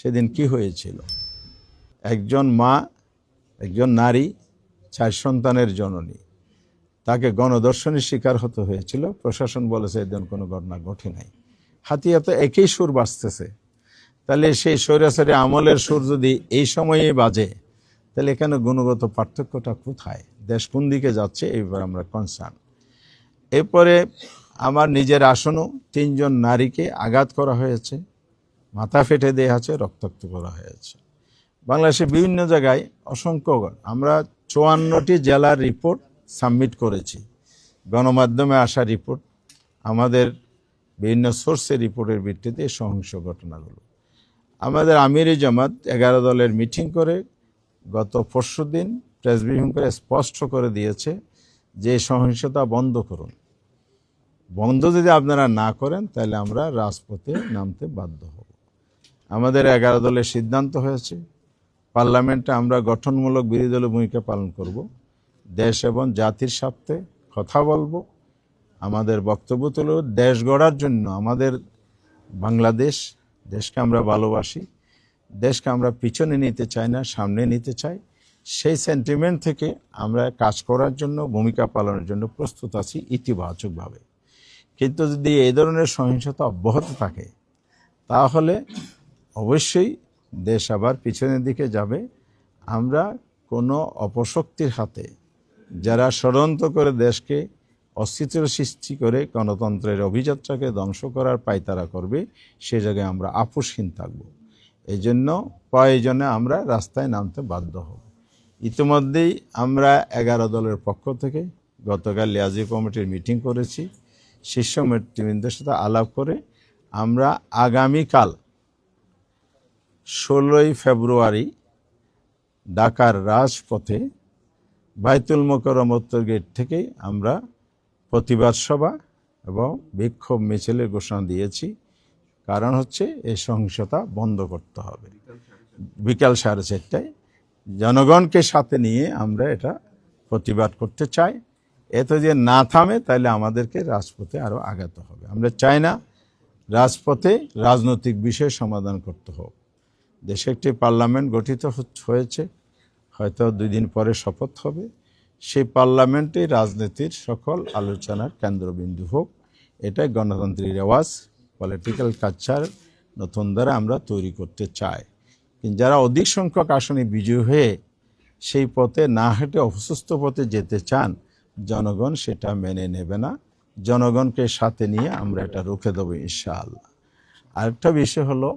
সেদিন কি হয়েছিল? একজন মা, একজন নারী, চার সন্তানের জননী। তাকে গণদর্শনের শিকার হতে হয়েছিল। প্রশাসন বলেছে, এদিন কোনো ঘটনা ঘটে নাই। হাতিয়া তো একই সুর বাজতেছে। তাহলে সেই স্বৈরাচারী আমলের সুর যদি এই সময়ে বাজে, তাহলে এখানে গুণগত পার্থক্যটা কোথায়? দেশ কোন দিকে যাচ্ছে, এইবার আমরা কনসার্ন এরপরে আমার নিজের আসনও তিনজন নারীকে আঘাত করা হয়েছে। মাথা ফেটে দেওয়া আছে, রক্তাক্ত করা হয়েছে বাংলাদেশে বিভিন্ন জায়গায় অসংখ্য, আমরা চুয়ান্নটি জেলার রিপোর্ট সাবমিট করেছি। গণমাধ্যমে আসা রিপোর্ট আমাদের বিভিন্ন সোর্সের রিপোর্টের ভিত্তিতে সহিংস ঘটনাগুলো। আমাদের আমিরি জামাত এগারো দলের মিটিং করে গত পরশু দিন প্রেস ব্রিফিং করে স্পষ্ট করে দিয়েছে যে সহিংসতা বন্ধ করুন। বন্ধ যদি আপনারা না করেন, তাহলে আমরা রাজপথে নামতে বাধ্য হব। আমাদের এগারো দলের সিদ্ধান্ত হয়েছে, পার্লামেন্টে আমরা গঠনমূলক বিরোধী দলের ভূমিকা পালন করব। দেশ এবং জাতির স্বার্থে কথা বলব। আমাদের বক্তব্য তুলে দেশ গড়ার জন্য আমাদের বাংলাদেশ দেশকে আমরা ভালোবাসি, দেশকে আমরা পিছনে নিতে চাই না, সামনে নিতে চাই। সেই সেন্টিমেন্ট থেকে আমরা কাজ করার জন্য, ভূমিকা পালনের জন্য প্রস্তুত আছি ইতিবাচকভাবে। কিন্তু যদি এই ধরনের সহিংসতা অব্যাহত থাকে, তাহলে অবশ্যই দেশ আবার পিছনের দিকে যাবে। আমরা কোনো অপশক্তির হাতে যারা ষড়যন্ত্র করে দেশকে অস্তিত্ব সৃষ্টি করে গণতন্ত্রের অভিযাত্রাকে ধ্বংস করার পায়তারা করবে, সে জায়গায় আমরা আপোষহীন থাকব। এই জন্য প্রয়োজনে আমরা রাস্তায় নামতে বাধ্য হব। ইতিমধ্যেই আমরা এগারো দলের পক্ষ থেকে গতকাল লিয়াজি কমিটির মিটিং করেছি। শীর্ষ নেতৃবৃন্দের সাথে আলাপ করে আমরা আগামীকাল ষোলোই ফেব্রুয়ারি ঢাকার রাজপথে বাইতুল মোকরম উত্তর গেট থেকে আমরা প্রতিবাদ সভা এবং বিক্ষোভ মিছিলের ঘোষণা দিয়েছি। কারণ হচ্ছে এই সহিংসতা বন্ধ করতে হবে। বিকাল সাড়ে চারটায় জনগণকে সাথে নিয়ে আমরা এটা প্রতিবাদ করতে চাই। এত যে না থামে তাহলে আমাদেরকে রাজপথে আরও আগাতে হবে। আমরা চাই না রাজপথে রাজনৈতিক বিষয় সমাধান করতে হোক। দেশে একটি পার্লামেন্ট গঠিত হয়েছে, হয়তো দুই দিন পরে শপথ হবে। সেই পার্লামেন্টে রাজনীতির সকল আলোচনার কেন্দ্রবিন্দু হোক। এটাই গণতান্ত্রিক রেওয়াজ পলিটিক্যাল কালচার নতুন দ্বারা আমরা তৈরি করতে চাই। কিন্তু যারা অধিক সংখ্যক আসনে বিজয়ী হয়ে সেই পথে না হেঁটে অসুস্থ পথে যেতে চান, জনগণ সেটা মেনে নেবে না। জনগণকে সাথে নিয়ে আমরা এটা রুখে দেবো ইনশাআল্লাহ। আরেকটা বিষয় হলো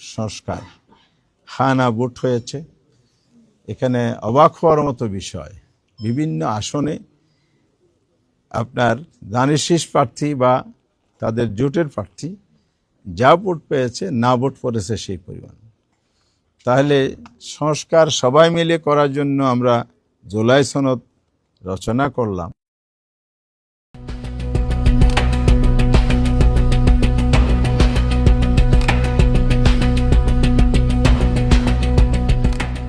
সংস্কার। হানা বুট হয়েছে। এখানে অবাক হওয়ার মতো বিষয়। বিভিন্ন আসনে আপনার দানের শীষ প্রার্থী বা তাদের জোটের প্রার্থী যা ভোট পেয়েছে, না ভোট পড়েছে সেই পরিমাণ। তাহলে সংস্কার সবাই মিলে করার জন্য আমরা জুলাই সনদ রচনা করলাম।